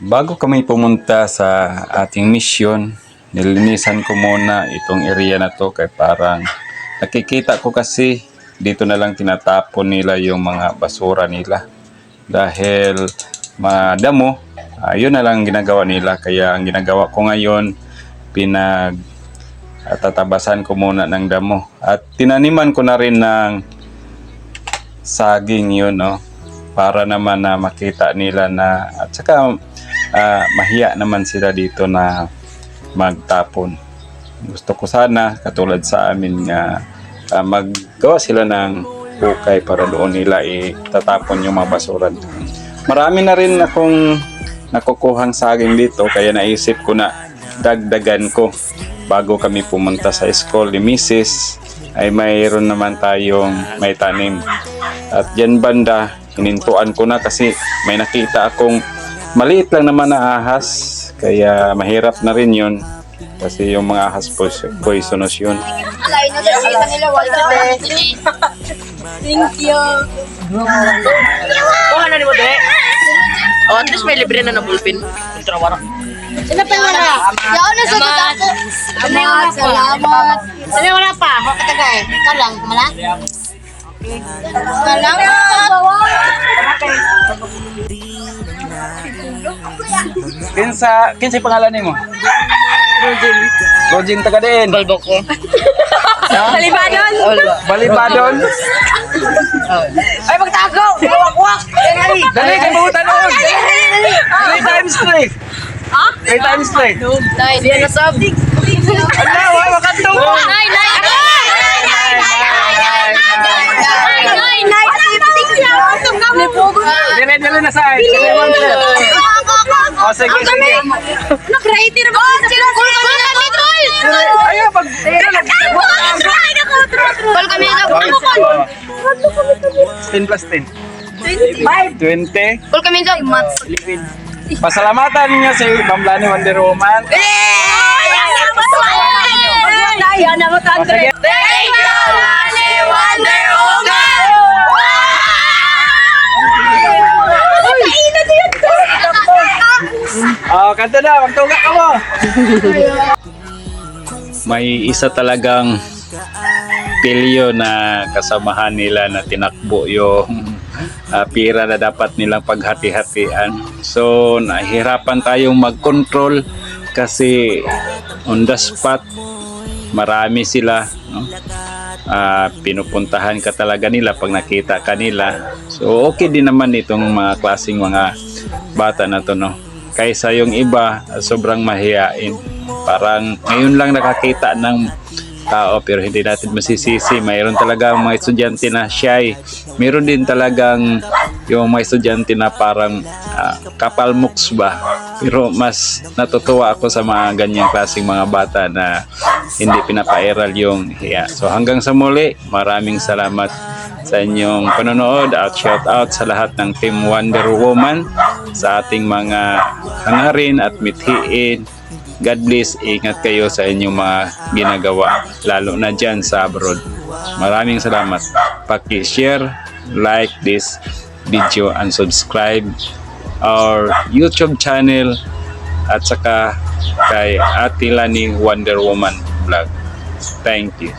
Bago kami pumunta sa ating mission, nilinisan ko muna itong area na to kay parang nakikita ko kasi dito na lang tinatapon nila yung mga basura nila. Dahil madamo, ah, yun na lang ginagawa nila. Kaya ang ginagawa ko ngayon, pinag tatabasan ko muna ng damo. At tinaniman ko na rin ng saging yun, no? Para naman na makita nila na at saka ah, mahiya naman sila dito na magtapon. Gusto ko sana katulad sa amin nga ah, maggawa sila ng hukay para doon nila itatapon yung mga basura. Marami na rin akong nakukuhang saging dito kaya naisip ko na dagdagan ko bago kami pumunta sa school ni Mrs. ay mayroon naman tayong may tanim. At dyan banda, hinintuan ko na kasi may nakita akong maliit lang naman na ahas. Kaya mahirap na rin yun. Kasi yung mga ahas poisonous yun. Thank you. Oh, ano ni mo, de? Oh, at least may libre na na bullpen. Ultrawara. Sino pa wala? Yaw na sa ako. Salamat. Salamat. Ano wala pa? Ako katagay. Ikaw lang. Mala? Kinsa, kinsa yung pangalan mo? Rojing. Rojing taga din. Balbo ko. Balibadon. Balibadon. Ay, magtago! Wak-wak! Dali! Dali, kay buhutan noon. Three times three. Ha? Three times. Nay, di na sab. Ala, Dire na sa ay. Dire man sir. Oh, sige, sige. Nag-ready na ba? Sila ko kami tol. Ayo pag Tol kami na. Ano ko? 10 plus 10. 20. Tol kami sa math. Pasalamatan niyo si Ma'am Lani Wonder Woman. Yan na mo Oh, sige. Thank you, Oh, kanta na, magtunga ka. May isa talagang pilyo na kasamahan nila na tinakbo yung ah, pira na dapat nilang paghati-hatian. So, nahihirapan tayong mag-control kasi on the spot, marami sila. No? Ah, pinupuntahan ka talaga nila pag nakita ka nila. So, okay din naman itong mga klaseng mga bata na to, no? Kaysa yung iba, sobrang mahiyain. Parang ngayon lang nakakita ng tao pero hindi natin masisisi. Mayroon talaga mga estudyante na shy. Mayroon din talagang yung mga estudyante na parang ah, kapal muks ba. Pero mas natutuwa ako sa mga ganyang klaseng mga bata na hindi pinapairal yung hiya. So hanggang sa muli, maraming salamat sa inyong panonood at shout out sa lahat ng Team Wonder Woman sa ating mga hangarin at mithiin. God bless, ingat kayo sa inyong mga ginagawa, lalo na dyan sa abroad. Maraming salamat. Paki-share, like this video and subscribe our YouTube channel at saka kay Ate Lani Wonder Woman Vlog. Thank you.